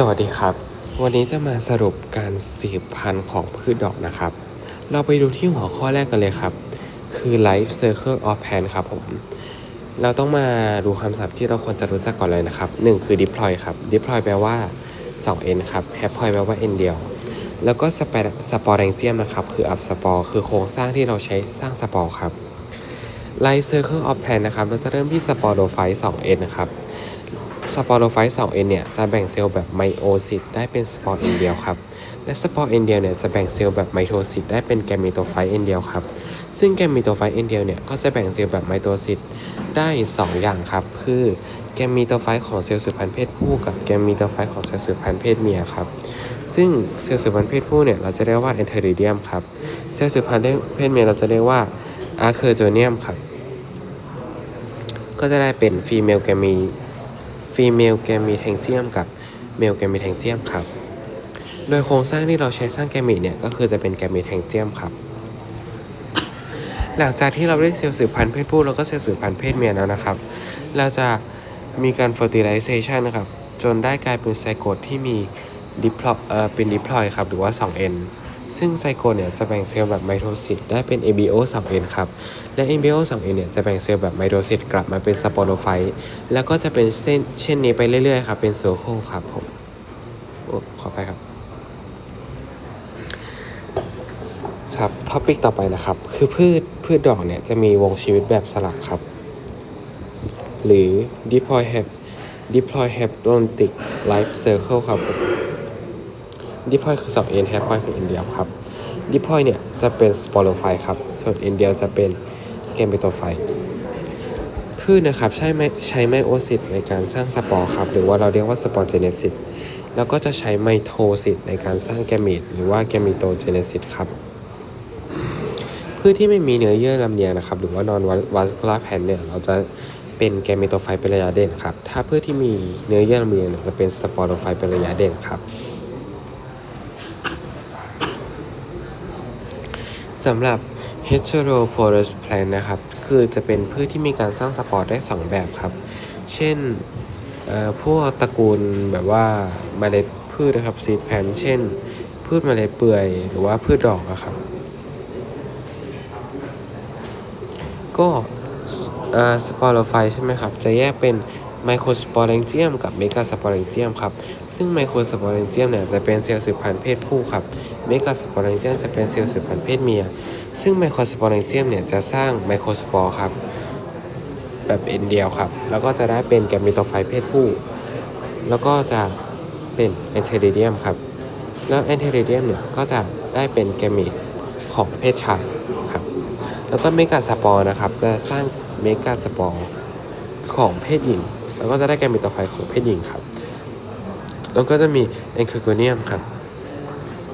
สวัสดีครับ วันนี้จะมาสรุปการสืบพันธุ์ของพืชดอกนะครับ เราไปดูที่หัวข้อแรกกันเลยครับ คือ life cycle of plant ครับผม เราต้องมาดูคำศัพท์ที่เราควรจะรู้จักก่อนเลยนะครับ 1 คือ diploid ครับ diploid แปลว่า 2 n ครับ haploid แปลว่า n เดียว แล้วก็สเปสปอร์แรงเจียมนะครับ คืออัพสปอร์คือโครงสร้างที่เราใช้สร้างสปอร์ครับ life cycle of plant นะครับ เราจะเริ่มที่สปอร์โดไฟต์ 2n นะครับ สปอร์โฟไฟต์ 2n เนี่ยจะแบ่งเซลล์แบบไมโอซิตได้เป็นสปอร์เอ็นเดียวครับ และสปอร์เอ็นเดียวเนี่ยจะแบ่งเซลล์แบบไมโทซิตได้เป็นแกมมิโตไฟต์เอ็นเดียวครับ ซึ่งแกมมิโตไฟต์เอ็นเดียวเนี่ยก็จะแบ่งเซลล์แบบไมโทซิตได้ 2 อย่างครับ คือแกมมิโตไฟต์ของเซลล์สืบพันธุ์เพศผู้กับแกมมิโตไฟต์ของเซลล์สืบพันธุ์เพศเมียครับ ซึ่งเซลล์สืบพันธุ์เพศผู้เนี่ยเราจะเรียกว่าเอนเทอริเดียมครับ เซลล์สืบพันธุ์เพศเมียเราจะเรียกว่าอาร์เคอร์โจเนียมครับ ก็จะได้เป็นฟีเมลแกมี ฟีเมลแกมีแทงเจียมกับเมลแกมีแทงเจียมครับ โดยโครงสร้างที่เราใช้สร้างแกมีเนี่ยก็คือจะเป็นแกมีแทงเจียมครับ หลังจากที่เราได้เซลล์สืบพันธุ์เพศผู้แล้วก็เซลล์สืบพันธุ์เพศเมียแล้วนะครับ เราจะมีการ fertilization นะครับ จนได้กลายเป็นไซโกตที่มีดิพลเอ่อเป็นดิพลอยครับ หรือว่า 2n ซึ่งไซโกตเนี่ยจะแบ่งเซลล์แบบไมโทซิตได้เป็น ABO 2n ครับ และ ABO 2n เนี่ยจะแบ่งเซลล์แบบไมโทซิตกลับมาเป็นสปอโรไฟต์แล้วก็จะเป็นเส้นเช่นนี้ไปเรื่อยๆครับเป็นโซโคครับผมโอ้ขอไปครับครับท็อปิกต่อไปนะครับ คือพืชพืชดอกเนี่ยจะมีวงชีวิตแบบสลับครับ หรือ diploid hap diploid haplotic life cycle ครับ ผม diploid คือ 2n haploid คือ n เดียวครับ diploid เนี่ยจะเป็น sporophyte ครับ ส่วน n เดียวจะเป็น gametophyte พืชนะครับใช้ไมใช้ไมโอซิสในการสร้างสปอร์ครับ หรือว่าเราเรียกว่าสปอร์เจเนซิสแล้วก็จะใช้ไมโทซิสในการสร้างแกมีตหรือว่าแกมิโตเจเนซิสครับพืชที่ไม่มีเนื้อเยื่อลำเลียงนะครับ หรือว่านอนวัสคูลาร์แพนเนี่ยเราจะเป็นแกเมโตไฟเป็นระยะเด่นครับ ถ้าพืชที่มีเนื้อเยื่อลำเลียงเนี่ยจะเป็นสปอโรไฟเป็นระยะเด่นครับ สำหรับ heteroporous plant นะครับ คือจะเป็นพืชที่มีการสร้างสปอร์ได้ 2 แบบครับ เช่นพวกตระกูลแบบว่าเมล็ดพืชนะครับ seed plant เช่น พืชเมล็ดเปื่อย หรือว่าพืชดอกอะครับ ก็สปอร์ไฟใช่ไหมครับ จะแยกเป็น ไมโครสปอร์เรนเจียมกับเมกาสปอร์เรนเจียมครับ ซึ่งไมโครสปอร์เรนเจียมเนี่ยจะเป็นเซลล์สืบพันธุ์เพศผู้ครับ เมกาสปอร์เรนเจียมจะเป็นเซลล์สืบพันธุ์เพศเมีย ซึ่งไมโครสปอร์เรนเจียมเนี่ยจะสร้างไมโครสปอร์ครับ แบบเอ็นเดียวครับ แล้วก็จะได้เป็นแกมิโตไฟเพศผู้ แล้วก็จะเป็นแอนเทริเดียมครับ แล้วแอนเทริเดียมเนี่ยก็จะได้เป็นแกมีตของเพศชายครับ แล้วก็เมกาสปอร์นะครับจะสร้างเมกาสปอร์ของเพศหญิง แล้วก็จะได้แกมิโตไฟของเพศหญิงครับ แล้วก็จะมีแอนคิโกเนียมครับ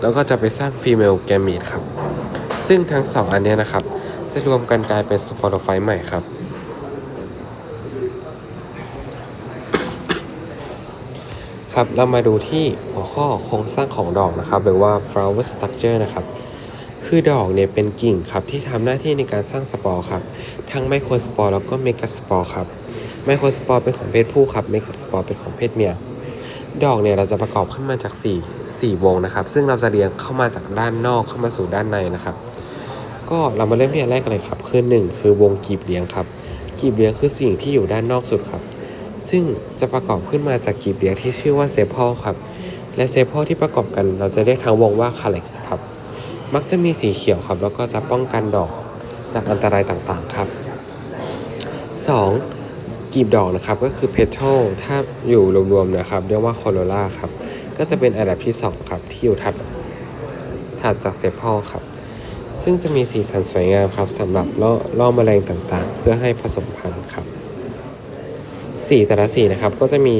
แล้วก็จะไปสร้างฟีเมลแกมีตครับ ซึ่งทั้งสองอันเนี้ยนะครับ จะรวมกันกลายเป็นสปอร์ไฟใหม่ครับ ครับเรามาดูที่หัวข้อโครงสร้างของดอกนะครับ หรือว่า flower structure นะครับคือดอกเนี่ยเป็นกิ่งครับที่ทำหน้าที่ในการสร้างสปอร์ครับ ทั้งไมโครสปอร์แล้วก็เมกาสปอร์ครับ ไมโครสปอร์เป็นของเพศผู้ครับเมกาสปอร์เป็นของเพศเมีย ดอกเนี่ยเราจะประกอบขึ้นมาจาก 4 4 วงนะครับ ซึ่งเราจะเรียงเข้ามาจากด้านนอกเข้ามาสู่ด้านในนะครับ ก็เรามาเริ่มที่อันแรกกันเลยครับ คือหนึ่งคือวงกีบเลี้ยงครับกีบเลี้ยงคือสิ่งที่อยู่ด้านนอกสุดครับ ซึ่งจะประกอบขึ้นมาจากกีบเลี้ยงที่ชื่อว่าเซพอลครับและเซพอลที่ประกอบกันเราจะเรียกทั้งวงว่าคาเล็กซ์ครับมักจะมีสีเขียวครับ แล้วก็จะป้องกันดอกจากอันตรายต่างๆครับ 2. กีบดอกนะครับก็คือเพท a l ถ้าอยู่รวมๆนะครับเรียกว่าโคโรล่าครับก็จะเป็นอันดับที่ 2 ครับ ที่อยู่ถัดถัดจากเซพอลครับ ซึ่งจะมีสีสันสวยงามครับสำหรับล่อล่อแมลงต่างๆ เพื่อให้ผสมพันธุ์ครับสีแต่ละสีนะครับก็จะมี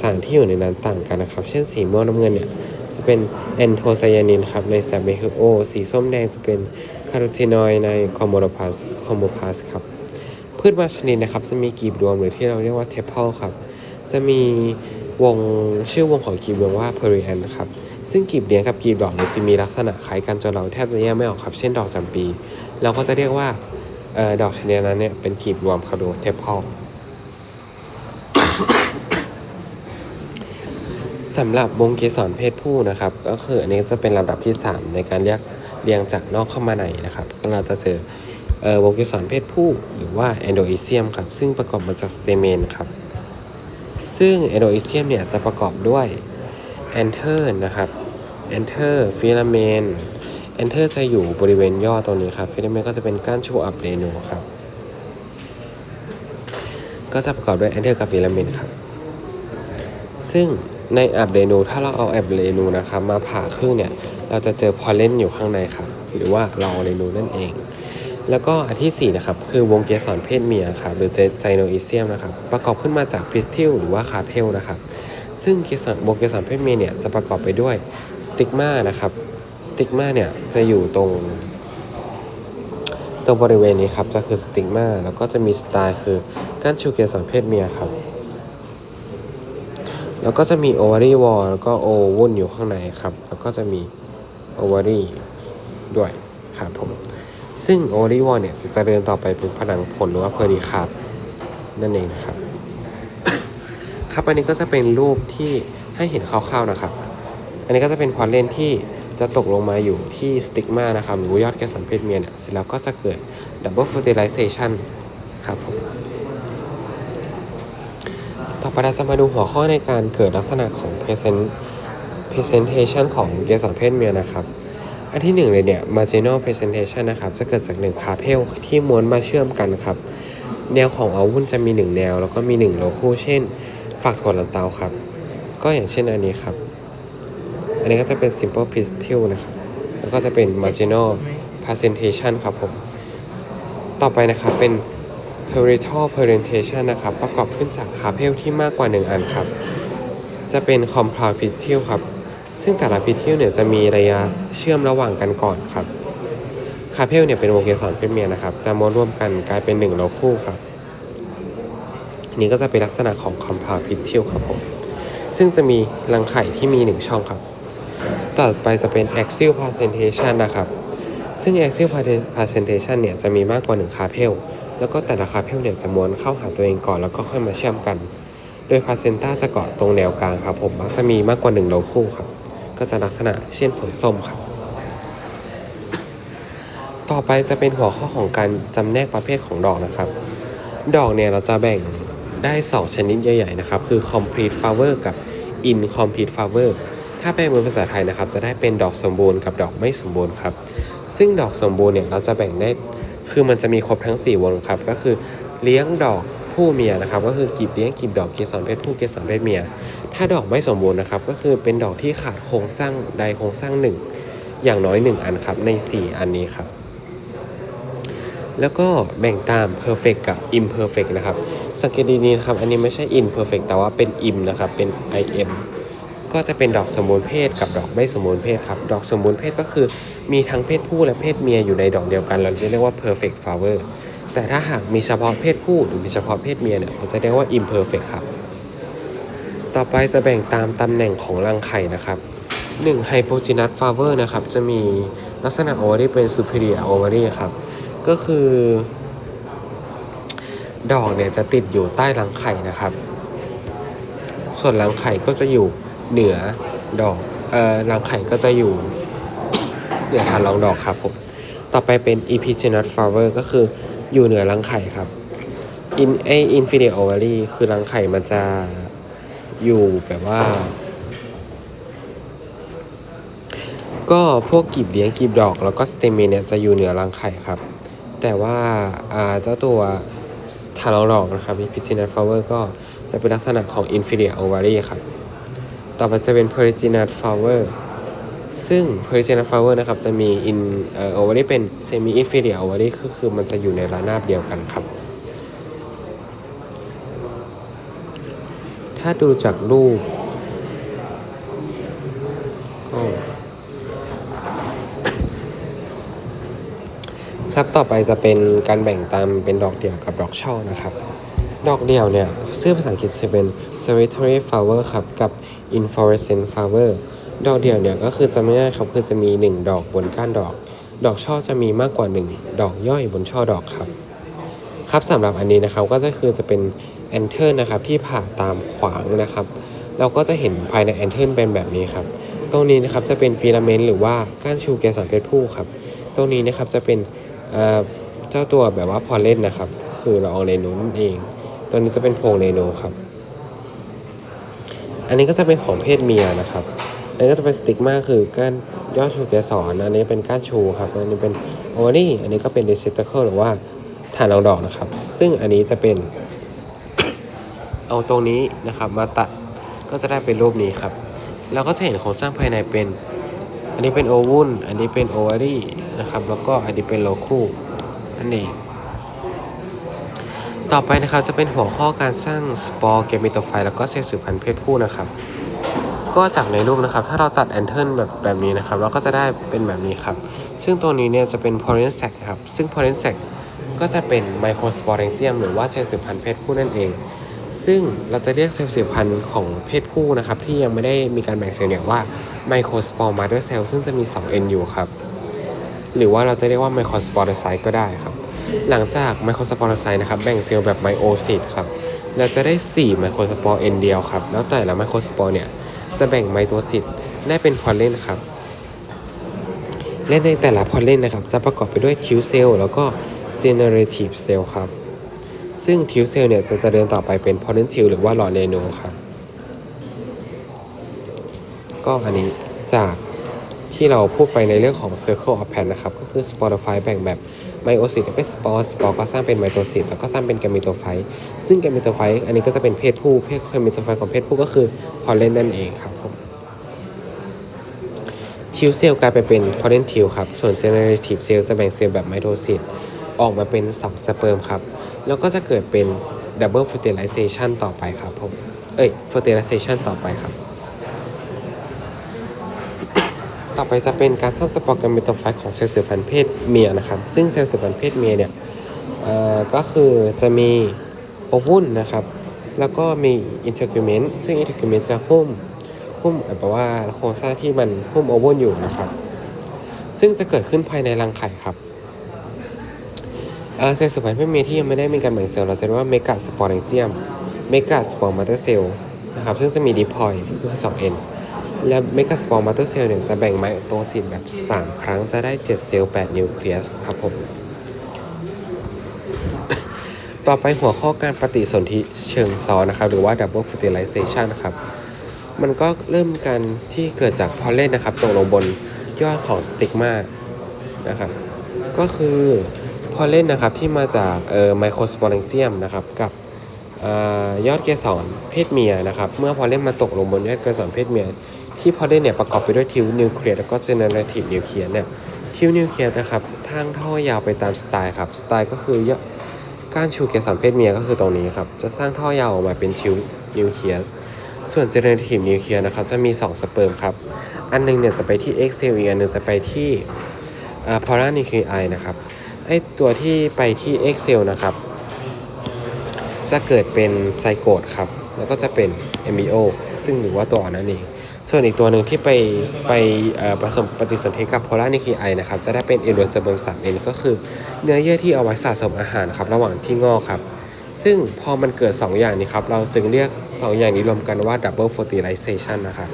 สารที่อยู่ในนั้นต่างกันนะครับ เช่นสีม่วงน้ำเงินเนี่ยจะเป็นแอนโทไซยานินครับในแซมเบฮิโอสีส้มแดงจะเป็นคาโรทีนอยด์ในคอมโมโนพาสคอมโมพาสครับ พืชบางชนิดนะครับจะมีกลีบรวมหรือที่เราเรียกว่าเทปเพิลครับ จะมีวงชื่อวงของกลีบรวมว่าเพอริแอนนะครับ ซึ่งกลีบเลี้ยงกับกลีบดอกเนี่ยจะมีลักษณะคล้ายกันจนเราแทบจะแยกไม่ออกครับ เช่นดอกจำปี เราก็จะเรียกว่าออดอกชนิดนั้นเนี่ยเป็นกลีบรวมครับหรือเทปเพิลสำหรับวงเกสรเพศผู้นะครับ ก็คืออันนี้จะเป็นลำดับที่ 3 ในการเรียกเรียงจากนอกเข้ามาในนะครับ ก็เราจะเจอ วงเกสรเพศผู้หรือว่าแอนโดอิเซียมครับซึ่งประกอบมาจากสเตเมนครับซึ่งแอนโดอิเซียมเนี่ยจะประกอบด้วยแอนเทอร์นะครับแอนเทอร์ฟิลาเมนแอนเทอร์จะอยู่บริเวณยอดตรงนี้ครับฟิลาเมนก็จะเป็นก้านชูอับเรนูครับก็จะประกอบด้วยแอนเทอร์กับฟิลาเมนครับซึ่งในอับเรนูถ้าเราเอาแอบเรนูนะครับมาผ่าครึ่งเนี่ยเราจะเจอพอลเลนอยู่ข้างในครับหรือว่าเราเรนูนั่นเอง แล้วก็อันที่ 4 นะครับ คือวงเกสรเพศเมียครับหรือไจโนอิเซียมนะครับ ประกอบขึ้นมาจากพิสทิลหรือว่าคาเพลนะครับ ซึ่งเกสรวงเกสรเพศเมียเนี่ยจะประกอบไปด้วยสติกมานะครับสติกมาเนี่ยจะอยู่ตรงตรงบริเวณนี้ครับจะคือสติกมาแล้วก็จะมีสไตล์คือก้านชูเกสรเพศเมียครับ แล้วก็จะมีโอวารีวอลแล้วก็โอวุ้นอยู่ข้างในครับ แล้วก็จะมีโอวารีด้วยครับผม ซึ่งโอรีวอลเนี่ยจะเจริญต่อไปเป็นผนังผลหรือว่าเพอริคาร์ปนั่นเองนะครับ ครับอันนี้ก็จะเป็นรูปที่ให้เห็นคร่าวๆนะครับ อันนี้ก็จะเป็นพอลเลนที่จะตกลงมาอยู่ที่สติกมานะครับหรือยอดแกสรเพศเมียเนี่ยเสร็จแล้วก็จะเกิดดับเบิลเฟอร์ติไลเซชันครับผมต่อไปเราจะมาดูหัวข้อในการเกิดลักษณะของ present presentation ของเกสรเพศเมียนะครับ อันที่หนึ่งเลยเนี่ย marginal presentation นะครับ จะเกิดจากหนึ่งคาเพลที่ม้วนมาเชื่อมกันครับ แนวของอาวุธจะมีหนึ่งแนว แล้วก็มีหนึ่งโลคู่เช่น ฝักถั่วลันเตาครับ ก็อย่างเช่นอันนี้ครับ อันนี้ก็จะเป็น simple pistil นะครับ แล้วก็จะเป็น marginal presentation ครับผม ต่อไปนะครับเป็น parietal presentation นะครับ ประกอบขึ้นจากคาเพลที่มากกว่า 1 อันครับ จะเป็น compound pistil ครับ ซึ่งแต่ละ pistil เนี่ยจะมีระยะเชื่อมระหว่างกันก่อนครับคาเพลเนี่ยเป็นวงเกสรเพศเมียนะครับ จะม้วนร่วมกันกลายเป็น1โลคู่ครับ นี่ก็จะเป็นลักษณะของ compound pistil ครับผม ซึ่งจะมีรังไข่ที่มี1ช่องครับ ต่อไปจะเป็น axial presentation นะครับ ซึ่ง axial presentation เนี่ยจะมีมากกว่า1คาเพลแล้วก็แต่ละคาเพลเนี่ยจะม้วนเข้าหาตัวเองก่อนแล้วก็ค่อยมาเชื่อมกัน โดยพาเซนต้าจะเกาะตรงแนวกลางครับผมมักจะมีมากกว่า1โลคู่ครับ ก็จะลักษณะเช่นผลส้มครับ ต่อไปจะเป็นหัวข้อของการจำแนกประเภทของดอกนะครับ ดอกเนี่ยเราจะแบ่งได้ 2 ชนิดใหญ่ๆนะครับ คือ complete flower กับ incomplete flower ถ้าแปลเป็นภาษาไทยนะครับ จะได้เป็นดอกสมบูรณ์กับดอกไม่สมบูรณ์ครับ ซึ่งดอกสมบูรณ์เนี่ยเราจะแบ่งได้ คือมันจะมีครบทั้ง 4 วงครับ ก็คือเลี้ยงดอก ผู้เมียนะครับก็คือกีบเลี้ยงกีบดอกเกสรเพศผู้เกสรเพศเมีย ถ้าดอกไม่สมบูรณ์นะครับก็คือเป็นดอกที่ขาดโครงสร้างใดโครงสร้างหนึ่ง อย่างน้อย 1 อันครับใน 4 อันนี้ครับ แล้วก็แบ่งตาม perfect กับ imperfect นะครับสังเกตดีๆนะครับอันนี้ไม่ใช่ imperfect แต่ว่าเป็น im นะครับเป็น im ก็จะเป็นดอกสมบูรณ์เพศกับดอกไม่สมบูรณ์เพศครับ ดอกสมบูรณ์เพศก็คือมีทั้งเพศผู้และเพศเมียอยู่ในดอกเดียวกัน เราจะเรียกว่า perfect flower แต่ถ้าหากมีเฉพาะเพศผู้หรือมีเฉพาะเพศเมียเนี่ยเราจะเรียกว่า imperfect ครับ ต่อไปจะแบ่งตามตำแหน่งของรังไข่นะครับ1 hypogynous flower นะครับ จะมีลักษณะ ovary เป็น superior ovary ครับ ก็คือ ดอกเนี่ยจะติดอยู่ใต้รังไข่นะครับ ส่วนรังไข่ก็จะอยู่เหนือดอก เอ่อ รังไข่ก็จะอยู่ เหนือฐานรองดอกครับผม ต่อไปเป็น epigynous flower ก็คือ อยู่เหนือรังไข่ครับ in a inferior ovary คือรังไข่มันจะอยู่แบบว่า ก็พวกกีบเลี้ยงกีบดอก แล้วก็สเตมเมนเนี่ยจะอยู่เหนือรังไข่ครับ แต่ว่าอ่าเจ้าตัวฐานรองดอกนะครับ epigynous flower ก็จะเป็นลักษณะของ inferior ovary ครับ ต่อไปจะเป็น perigynous flower ซึ่ง perigynous flower นะครับ จะมี in เอ่อ ovary เป็น semi inferior ovary คือคือมันจะอยู่ในระนาบเดียวกันครับ ถ้าดูจากรูปก็ครับต่อไปจะเป็นการแบ่งตามเป็นดอกเดี่ยวกับดอกช่อนะครับ ดอกเดี่ยวเนี่ย ชื่อภาษาอังกฤษจะเป็น solitary flower ครับ กับ inflorescent flower ดอกเดี่ยวเนี่ยก็คือจะไม่ง่ายครับคือจะมี 1 ดอกบนก้านดอก ดอกช่อจะมีมากกว่า 1 ดอกย่อยบนช่อดอกครับ ครับสำหรับอันนี้นะครับก็จะคือจะเป็น enter นะครับที่ผ่าตามขวางนะครับ เราก็จะเห็นภายในแอนเทนเป็นแบบนี้ครับ ตรงนี้นะครับจะเป็นฟิลาเมนต์หรือว่าก้านชูเกสรเพศผู้ครับ ตรงนี้นะครับจะเป็นเจ้าตัวแบบว่าพอลเล่นนะครับ คือละอองเรนูนั่นเอง ตัวนี้จะเป็นโพรงเรนูครับ อันนี้ก็จะเป็นของเพศเมียนะครับ อันนี้ก็จะเป็นสติกมาคือก้านยอดชูเกสรอันนี้เป็นก้านชูครับอันนี้เป็นโอวารีอันนี้ก็เป็นเดซิปเตอร์หรือว่าฐานรองดอกนะครับ ซึ่งอันนี้จะเป็น เอาตรงนี้นะครับ มาตัดก็จะได้เป็นรูปนี้ครับเราก็จะเห็นโครงสร้างภายในเป็น อันนี้เป็นโอวุลอันนี้เป็นโอวารีนะครับแล้วก็อันนี้เป็นโลคูนั่นเองต่อไปนะครับจะเป็นหัวข้อการสร้างสปอร์เกมิโตไฟแล้วก็เซลล์สืบพันธุ์เพศผู้นะครับ ก็จากในรูปนะครับ ถ้าเราตัดแอนเทิลแบบแบบนี้นะครับ เราก็จะได้เป็นแบบนี้ครับ ซึ่งตัวนี้เนี่ยจะเป็นพอลเลนแซกครับ ซึ่งพอลเลนแซกก็จะเป็นไมโครสปอร์เรนเจียมหรือว่าเซลล์สืบพันธุ์เพศผู้นั่นเอง ซึ่งเราจะเรียกเซลล์สืบพันธุ์ของเพศผู้นะครับ ที่ยังไม่ได้มีการแบ่งเซลล์เนี่ยว่าไมโครสปอร์มาเตอร์เซลล์ซึ่งจะมี 2 N อยู่ครับ หรือว่าเราจะเรียกว่าไมโครสปอร์ไซต์ก็ได้ครับ หลังจากไมโครสปอร์ไซต์นะครับแบ่งเซลล์แบบไมโอซิตครับ เราจะได้ 4 ไมโครสปอร์ N เดียวครับ แล้วแต่ละไมโครสปอร์เนี่ย จะแบ่งไมโตซิตได้เป็นพอลเลนครับ และในแต่ละพอลเลนนะครับ จะประกอบไปด้วยทิวเซลล์แล้วก็เจเนเรทีฟเซลล์ครับ ซึ่งทิวเซลล์เนี่ยจะเจริญต่อไปเป็นพอลเลนทิวหรือว่าหลอดเรโนครับ ก็อันนี้จากที่เราพูดไปในเรื่องของ Circle of Pan นะครับ ก็คือ Sporophy แบ่งแบบ ไมโอซิตเป็นสปอร์สปอร์ก็สร้างเป็นไมโตซิตแล้วก็สร้างเป็นแกมิโตไฟซึ่งแกมิโตไฟอันนี้ก็จะเป็นเพศผู้เพศแกมิโตไฟของเพศผู้ก็คือพอลเลนนั่นเองครับผมทิวเซลล์กลายไปเป็นพอลเลนทิวครับส่วนเจเนเรทีฟเซลล์จะแบ่งเซลล์แบบไมโทซิตออกมาเป็น2สเปิร์มครับ แล้วก็จะเกิดเป็นดับเบิลเฟอร์ติไลเซชันต่อไปครับผม เอ้ยเฟอร์ติไลเซชันต่อไปครับ ต่อไปจะเป็นการสร้างสปอร์กรมเมโตไฟของเซลล์สืบพันธุ์เพศเมียนะครับ ซึ่งเซลล์สืบพันธุ์เพศเมียเนี่ยก็คือจะมีโอวุลนนะครับ แล้วก็มีอินเทอร์คิวเมนต์ซึ่งอินเทอร์คิวเมนต์จะหุ้มหุ้มแปลว่าโครงสร้างที่มันหุ้มโอวอร์อยู่นะครับ ซึ่งจะเกิดขึ้นภายในรังไข่ครับเซลล์สืบพันธุ์เพศเมียที่ยังไม่ได้มีการแบ่งเซลล์เราจะเรียกว่าเมกาสปอร์เรนเจียมเมกาสปอร์มาเตอร์เซลล์นะครับซึ่งจะมีดิพอยคือ 2N และเมกาสปอร์มาเตอร์เซลล์เนี่ยจะแบ่งไมโตซิสแบบ 3 ครั้งจะได้ 7 เซลล์ 8 นิวเคลียสครับผม ต่อไปหัวข้อการปฏิสนธิเชิงซ้อนนะครับ หรือว่า double fertilization นะครับ มันก็เริ่มกันที่เกิดจากพอลเลนนะครับตกลงบนยอดของสติกมานะครับ ก็คือพอลเลนนะครับที่มาจากเอ่อไมโครสปอร์เจียมนะครับกับออยอดเกสรเพศเมียนะครับ เมื่อพอลเลนมาตกลงบนยอดเกสรเพศเมีย ที่พอลเลนเนี่ยประกอบไปด้วยทิวนิวเคลียสแล้วก็เจเนอเรทีฟนิวเคลียสเนี่ยทิวนิวเคลียสนะครับจะสร้างท่อยาวไปตามสไตล์ครับสไตล์ก็คือยกานชูเกสรเพศเมียก็คือตรงนี้ครับจะสร้างท่อยาวออกมาเป็นทิวนิวเคลียสส่วนเจเนอเรทีฟนิวเคลียร์นะครับจะมี 2 สเปิร์มครับ อันหนึงเนี่ยจะไปที่ X เซลล์อีกอันหนึงจะไปที่พอลาร์นิคลีไอนะครับไอตัวที่ไปที่ X เซลนะครับ จะเกิดเป็นไซโกตครับ แล้วก็จะเป็น MBO ซึ่งหรือว่าตัวอ่อนนั่นเอง ส่วนอีกตัวหนึ่งที่ไปไปผสมปฏิสนธิกับโพลาร์นิคีไอนะครับจะได้เป็นเอโดสเบิร์ม 3N ก็คือเนื้อเยื่อที่เอาไว้สะสมอาหารครับระหว่างที่งอกครับ ซึ่งพอมันเกิด 2 อย่างนี้ครับ เราจึงเรียก 2 อย่างนี้รวมกันว่า double fertilization นะครับ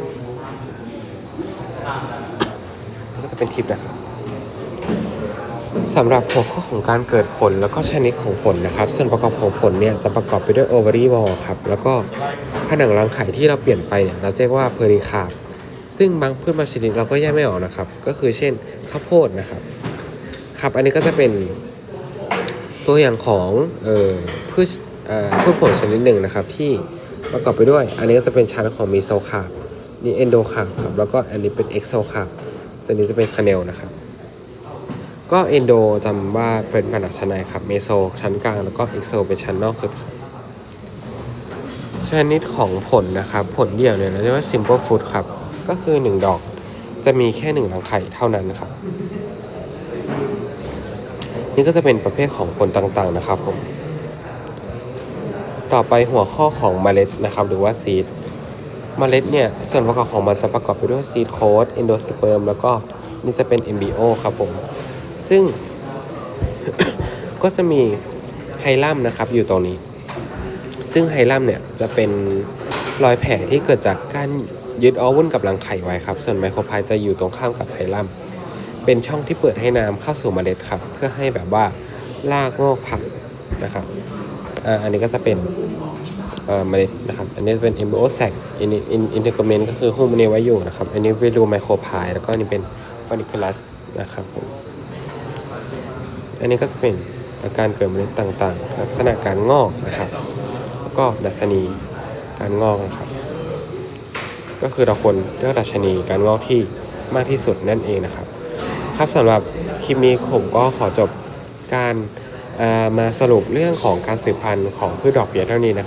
ก็จะเป็นทิปนะครับ สำหรับหัวข้อของการเกิดผลแล้วก็ชนิดของผลนะครับ ส่วนประกอบของผลเนี่ยจะประกอบไปด้วย ovary wall ครับแล้วก็ผนังรังไข่ที่เราเปลี่ยนไปเนี่ยเราเรียกว่า pericarp ซึ่งบางพืชบางชนิดเราก็แยกไม่ออกนะครับ ก็คือเช่นข้าวโพดนะครับครับ อันนี้ก็จะเป็นตัวอย่างของเอ่อพืชเอ่อพืชผลชนิดหนึ่งนะครับ ที่ประกอบไปด้วย อันนี้ก็จะเป็นชั้นของมีโซคาร์บนี่เอนโดคาร์บครับแล้วก็อันนี้เป็นเอ็กโซคาร์บตัวนี้จะเป็นคาเนลนะครับ ก็เอนโดจำว่าเป็นผนังชั้นในครับเมโซชั้นกลางแล้วก็เอ็กโซเป็นชั้นนอกสุดครับชนิดของผลนะครับ ผลเดี่ยวเนี่ยเราเรียกว่า simple fruit ครับ ก็คือ 1 ดอกจะมีแค่1รังไข่เท่านั้นครับ นี่ก็จะเป็นประเภทของผลต่างๆนะครับผม ต่อไปหัวข้อของเมล็ดนะครับ หรือว่าซีดเมล็ดเนี่ยส่วนประกอบของมันจะประกอบไปด้วยซีดโค้ดเอนโดสเปิร์มแล้วก็นี่จะเป็น MBO ครับผม ซึ่ง ก็จะมีไฮลัมนะครับอยู่ตรงนี้ ซึ่งไฮลัมเนี่ยจะเป็นรอยแผลที่เกิดจากการยึดออวุ่นกับรังไข่ไว้ครับ ส่วนไมโครพล์จะอยู่ตรงข้ามกับไพลัม เป็นช่องที่เปิดให้น้ำเข้าสู่เมล็ดครับ เพื่อให้แบบว่ารากงอกผ่านะครับอ่าอันนี้ก็จะเป็นเมล็ดนะครับ อันนี้จะเป็น embryo sac อันนี้ integument ก็คือหุ้มอันนี้ไว้อยู่นะครับ อันนี้ velu micropyle แล้วก็อันนี้เป็น folliculus นะครับผม อันนี้ก็จะเป็นอาการเกิดเมล็ดต่างๆ ลักษณะการงอกนะครับ แล้วก็ดัชนีการงอกนะครับ ก็คือเราควรเลือกดัชนีการงอกที่มากที่สุดนั่นเองนะครับ ครับสำหรับคลิปนี้ผมก็ขอจบการมาสรุปเรื่องของการสืบพันธุ์ของพืชดอกเบี้ยเท่านี้นะครับ